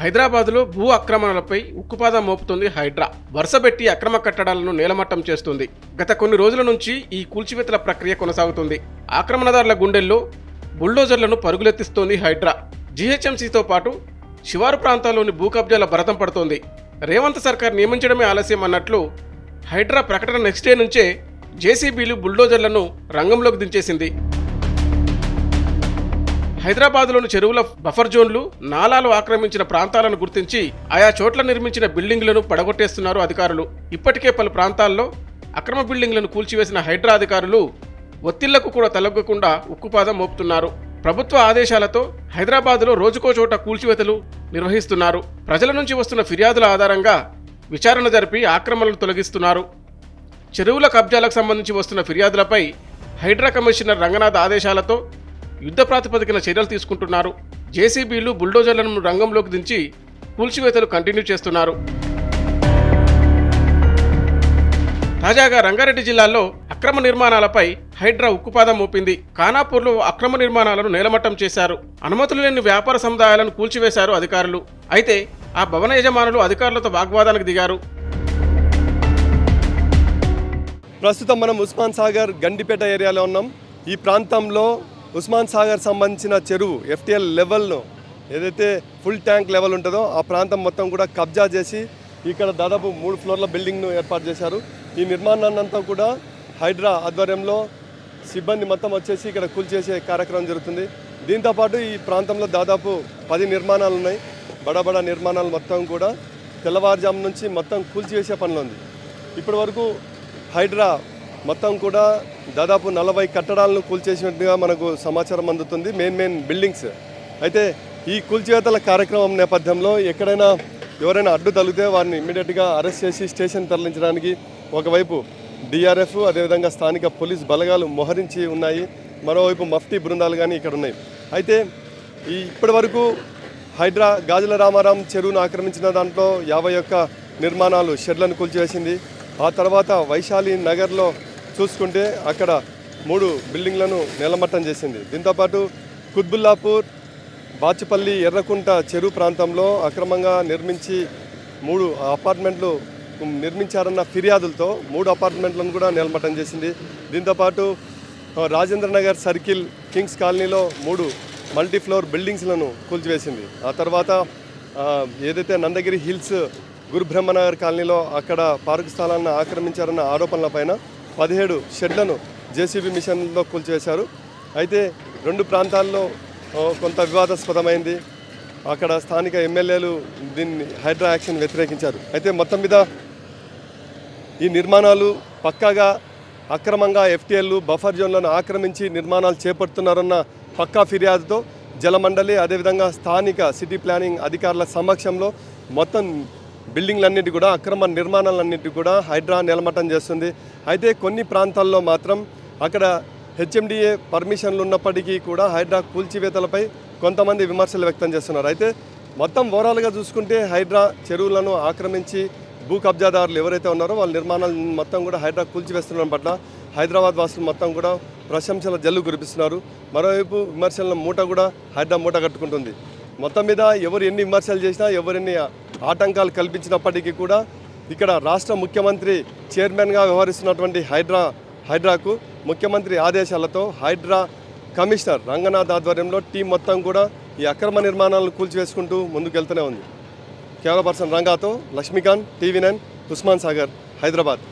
హైదరాబాద్లో భూ ఆక్రమణలపై ఉక్కుపాదం మోపుతుంది హైడ్రా. వరుసబెట్టి అక్రమ కట్టడాలను నేలమట్టం చేస్తుంది. గత కొన్ని రోజుల నుంచి ఈ కూల్చివేతల ప్రక్రియ కొనసాగుతుంది. ఆక్రమణదారుల గుండెల్లో బుల్డోజర్లను పరుగులెత్తిస్తోంది హైడ్రా. జీహెచ్ఎంసీతో పాటు శివారు ప్రాంతాల్లోని భూ కబ్జాల భరతం పడుతోంది. రేవంత్ సర్కార్ నియమించడమే ఆలస్యం అన్నట్లు హైడ్రా ప్రకటన నెక్స్ట్ డే నుంచే జేసీబీలు బుల్డోజర్లను రంగంలోకి దించేసింది. హైదరాబాద్లోని చెరువుల బఫర్ జోన్లు నాలాలు ఆక్రమించిన ప్రాంతాలను గుర్తించి ఆయా చోట్ల నిర్మించిన బిల్డింగ్లను పడగొట్టేస్తున్నారు అధికారులు. ఇప్పటికే పలు ప్రాంతాల్లో అక్రమ బిల్డింగ్లను కూల్చివేసిన హైడ్రా అధికారులు ఒత్తిళ్ళకు కూడా తలగ్గకుండా ఉక్కుపాదం మోపుతున్నారు. ప్రభుత్వ ఆదేశాలతో హైదరాబాద్లో రోజుకో చోట కూల్చివేతలు నిర్వహిస్తున్నారు. ప్రజల నుంచి వస్తున్న ఫిర్యాదుల ఆధారంగా విచారణ జరిపి ఆక్రమణలు తొలగిస్తున్నారు. చెరువుల కబ్జాలకు సంబంధించి వస్తున్న ఫిర్యాదులపై హైడ్రా కమిషనర్ రంగనాథ్ ఆదేశాలతో యుద్ధ ప్రాతిపదికన చర్యలు తీసుకుంటున్నారు. జేసీబీలు బుల్డోజర్లను రంగంలోకి దించి కూల్చివేతలు కంటిన్యూ చేస్తున్నారు. తాజాగా రంగారెడ్డి జిల్లాలో అక్రమ నిర్మాణాలపై హైడ్రా ఉక్కుపాదం మోపింది. ఖానాపూర్లో అక్రమ నిర్మాణాలను నేలమట్టం చేశారు. అనుమతులు లేని వ్యాపార సముదాయాలను కూల్చివేశారు అధికారులు. అయితే ఆ భవన యజమానులు అధికారులతో వాగ్వాదానికి దిగారు. ప్రస్తుతం మనం ఉస్మాన్ సాగర్ గండిపేట ఏరియాలో ఉన్నాం. ఈ ప్రాంతంలో ఉస్మాన్ సాగర్ సంబంధించిన చెరువు ఎఫ్టీఎల్ లెవెల్ను ఏదైతే ఫుల్ ట్యాంక్ లెవెల్ ఉంటుందో ఆ ప్రాంతం మొత్తం కూడా కబ్జా చేసి ఇక్కడ దాదాపు మూడు ఫ్లోర్ల బిల్డింగ్ను ఏర్పాటు చేశారు. ఈ నిర్మాణాన్ని అంతా కూడా హైడ్రా ఆధ్వర్యంలో సిబ్బంది మొత్తం వచ్చేసి ఇక్కడ కూల్చేసే కార్యక్రమం జరుగుతుంది. దీంతోపాటు ఈ ప్రాంతంలో దాదాపు పది నిర్మాణాలు ఉన్నాయి. బడా బడా నిర్మాణాలు మొత్తం కూడా తెల్లవారుజాము నుంచి మొత్తం కూల్చివేసే పనిలో ఉంది. ఇప్పటి వరకు హైడ్రా మొత్తం కూడా దాదాపు నలభై కట్టడాలను కూల్చేసినట్టుగా మనకు సమాచారం అందుతుంది మెయిన్ మెయిన్ బిల్డింగ్స్. అయితే ఈ కూల్చివేతల కార్యక్రమం నేపథ్యంలో ఎక్కడైనా ఎవరైనా అడ్డు తగిలితే వారిని ఇమ్మీడియట్గా అరెస్ట్ చేసి స్టేషన్ తరలించడానికి ఒకవైపు డిఆర్ఎఫ్ అదేవిధంగా స్థానిక పోలీస్ బలగాలు మోహరించి ఉన్నాయి. మరోవైపు మఫ్టీ బృందాలు కానీ ఇక్కడ ఉన్నాయి. అయితే ఈ ఇప్పటి వరకు హైడ్రా గాజుల రామారాం చెరువును ఆక్రమించిన దాంట్లో యాభై ఒక్క నిర్మాణాలు షెడ్లను కూల్చివేసింది. ఆ తర్వాత వైశాలి నగర్లో చూసుకుంటే అక్కడ మూడు బిల్డింగ్లను నేలమట్టం చేసింది. దీంతోపాటు కుత్బుల్లాపూర్ బాచిపల్లి ఎర్రకుంట చెరువు ప్రాంతంలో అక్రమంగా నిర్మించి మూడు అపార్ట్మెంట్లు నిర్మించారన్న ఫిర్యాదులతో మూడు అపార్ట్మెంట్లను కూడా నేలమట్టం చేసింది. దీంతోపాటు రాజేంద్రనగర్ రాజేంద్ర నగర్ సర్కిల్ కింగ్స్ కాలనీలో మూడు మల్టీ ఫ్లోర్ బిల్డింగ్స్లను కూల్చివేసింది. ఆ తర్వాత ఏదైతే నందగిరి హిల్స్ గురుబ్రహ్మనగర్ కాలనీలో అక్కడ పార్కు స్థలాలను ఆక్రమించారన్న ఆరోపణలపైన పదిహేడు షెడ్లను జేసీబీ మిషన్లో కూల్చేశారు అయితే రెండు ప్రాంతాల్లో కొంత వివాదాస్పదమైంది. అక్కడ స్థానిక ఎమ్మెల్యేలు దీన్ని హైడ్రా యాక్షన్ వ్యతిరేకించారు. అయితే మొత్తం మీద ఈ నిర్మాణాలు పక్కాగా అక్రమంగా ఎఫ్టీఎల్లు బఫర్ జోన్లను ఆక్రమించి నిర్మాణాలు చేపడుతున్నారన్న పక్కా ఫిర్యాదుతో జలమండలి అదేవిధంగా స్థానిక సిటీ ప్లానింగ్ అధికారుల సమక్షంలో మొత్తం బిల్డింగ్లన్నిటి కూడా అక్రమ నిర్మాణాలన్నిటి కూడా హైడ్రా నిలమట్టం చేస్తుంది. అయితే కొన్ని ప్రాంతాల్లో మాత్రం అక్కడ హెచ్ఎండిఏ పర్మిషన్లు ఉన్నప్పటికీ కూడా హైడ్రా కూల్చివేతలపై కొంతమంది విమర్శలు వ్యక్తం చేస్తున్నారు. అయితే మొత్తం ఓవరాల్గా చూసుకుంటే హైడ్రా చెరువులను ఆక్రమించి భూ కబ్జాదారులు ఎవరైతే ఉన్నారో వాళ్ళ నిర్మాణాలు మొత్తం కూడా హైడ్రా కూల్చివేస్తున్న పట్ల హైదరాబాద్ వాసులు మొత్తం కూడా ప్రశంసల జల్లు కురిపిస్తున్నారు. మరోవైపు విమర్శల మూట కూడా హైడ్రా మూట కట్టుకుంటుంది. మొత్తం మీద ఎవరు ఎన్ని విమర్శలు చేసినా ఎవరెన్ని ఆటంకాలు కల్పించినప్పటికీ కూడా ఇక్కడ రాష్ట్ర ముఖ్యమంత్రి చైర్మన్గా వ్యవహరిస్తున్నటువంటి హైడ్రా హైడ్రాకు ముఖ్యమంత్రి ఆదేశాలతో హైడ్రా కమిషనర్ రంగనాథ్ ఆధ్వర్యంలో టీం మొత్తం కూడా ఈ అక్రమ నిర్మాణాలను కూల్చివేసుకుంటూ ముందుకెళ్తూనే ఉంది. కేవల పర్సన్ రంగాతో లక్ష్మీకాంత్ టీవీ నైన్ ఉస్మాన్ సాగర్ హైదరాబాద్.